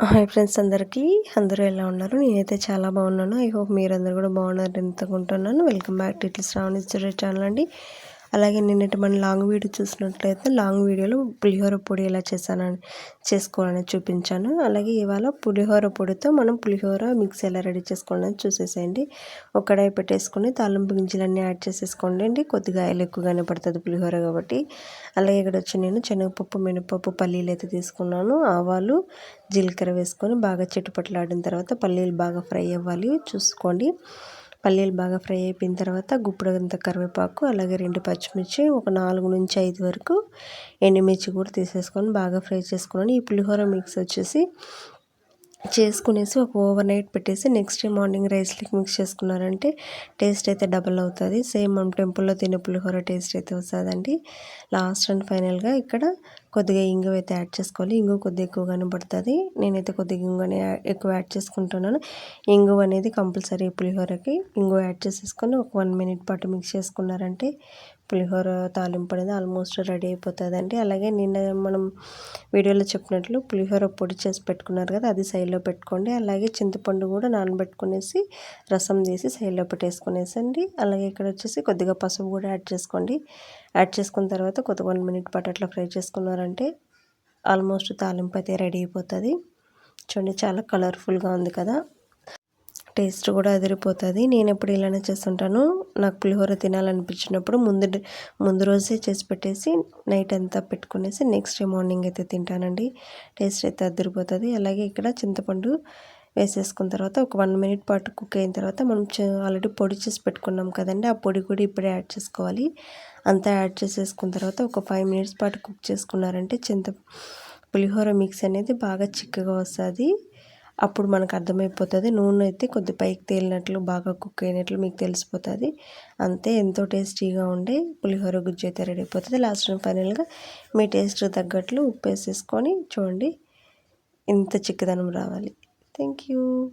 Hi friends అందరికీ. అందరూ ఎలా ఉన్నారు? నేనైతే చాలా బాగున్నాను. ఐ హోప్ మీరందరూ కూడా బాగున్నారు ఎంతకుంటున్నాను వెల్కమ్ బ్యాక్ టు ఇట్లా శ్రావణి ఛానల్ అండి. అలాగే నిన్నటి మన లాంగ్ వీడియో చూసినట్లయితే లాంగ్ వీడియోలో పులిహోర పొడి ఎలా చేశానని చేసుకోవాలని చూపించాను. అలాగే ఇవాళ పులిహోర పొడితో మనం పులిహోర మిక్స్ ఎలా రెడీ చేసుకోవాలని చూసేసేయండి. ఒక పెట్టేసుకొని తాలింపు గింజలన్నీ యాడ్ చేసేసుకోండి కొద్దిగా ఆయిల్ ఎక్కువగానే పడుతుంది పులిహోర కాబట్టి. అలాగే ఇక్కడ వచ్చి నేను శనగపప్పు మినపప్పు పల్లీలు అయితే తీసుకున్నాను. ఆవాలు జీలకర్ర వేసుకొని బాగా చిట్టుపట్లాడిన తర్వాత పల్లీలు బాగా ఫ్రై అవ్వాలి. చూసుకోండి. పల్లీలు బాగా ఫ్రై అయిపోయిన తర్వాత గుప్పుడంత కరివేపాకు అలాగే రెండు పచ్చిమిర్చి ఒక నాలుగు నుంచి ఐదు వరకు ఎండుమిర్చి కూడా తీసేసుకొని బాగా ఫ్రై చేసుకున్నాను. ఈ పులిహోర మిక్స్ వచ్చేసి చేసుకునేసి ఒక ఓవర్ నైట్ పెట్టేసి నెక్స్ట్ డే మార్నింగ్ రైస్లకి మిక్స్ చేసుకున్నారంటే టేస్ట్ అయితే డబల్ అవుతుంది. సేమ్ మనం టెంపుల్లో తినే పులిహోర టేస్ట్ అయితే వస్తుందండి. లాస్ట్ అండ్ ఫైనల్గా ఇక్కడ కొద్దిగా ఇంగువ అయితే యాడ్ చేసుకోవాలి. ఇంగువ కొద్దిగా ఎక్కువగానే పడుతుంది. నేనైతే కొద్దిగా ఇంగువనే ఎక్కువ యాడ్ చేసుకుంటున్నాను. ఇంగువ అనేది కంపల్సరీ పులిహోరకి ఇంగువ యాడ్ చేసేసుకొని ఒక వన్ మినిట్ పాటు మిక్స్ చేసుకున్నారంటే పులిహోర తాలింపు అనేది ఆల్మోస్ట్ రెడీ అయిపోతుందండి. అలాగే నిన్న మనం వీడియోలో చెప్పినట్లు పులిహోర పొడి చేసి పెట్టుకున్నారు కదా అది సైడ్లో పెట్టుకోండి. అలాగే చింతపండు కూడా నానబెట్టుకునేసి రసం తీసి సైడ్లో పెట్టేసుకునేసండి. అలాగే ఇక్కడ వచ్చేసి కొద్దిగా పసుపు కూడా యాడ్ చేసుకోండి. యాడ్ చేసుకున్న తర్వాత కొద్ది వన్ మినిట్ పాటు అట్లా ఫ్రై చేసుకున్నారు చేసుకున్నారంటే ఆల్మోస్ట్ తాలింపు అయితే రెడీ అయిపోతుంది. చూడండి చాలా కలర్ఫుల్గా ఉంది కదా. టేస్ట్ కూడా అదిరిపోతుంది. నేను ఎప్పుడు ఇలానే చేస్తుంటాను. నాకు పులిహోర తినాలనిపించినప్పుడు ముందు ముందు రోజే చేసి పెట్టేసి నైట్ అంతా పెట్టుకునేసి నెక్స్ట్ డే మార్నింగ్ అయితే తింటానండి. టేస్ట్ అయితే అదిరిపోతుంది. అలాగే ఇక్కడ చింతపండు వేసేసుకున్న తర్వాత ఒక వన్ మినిట్ పాటు కుక్ అయిన తర్వాత మనం ఆల్రెడీ పొడి చేసి పెట్టుకున్నాం కదండి ఆ పొడి కూడా ఇప్పుడే యాడ్ చేసుకోవాలి. అంతా యాడ్ చేసేసుకున్న తర్వాత ఒక ఫైవ్ మినిట్స్ పాటు కుక్ చేసుకున్నారంటే చింత పులిహోర మిక్స్ అనేది బాగా చిక్కగా వస్తుంది. అప్పుడు మనకు అర్థమైపోతుంది. నూనె అయితే కొద్ది పైకి తేలినట్లు బాగా కుక్ అయినట్లు మీకు తెలిసిపోతుంది. అంతే ఎంతో టేస్టీగా ఉండే పులిహోర గుజ్జు అయితే రెడీ అయిపోతుంది. లాస్ట్ ఫైనల్గా మీ టేస్ట్ తగ్గట్లు ఉప్పు వేసేసుకొని చూడండి ఇంత చిక్కదనం రావాలి. Thank you.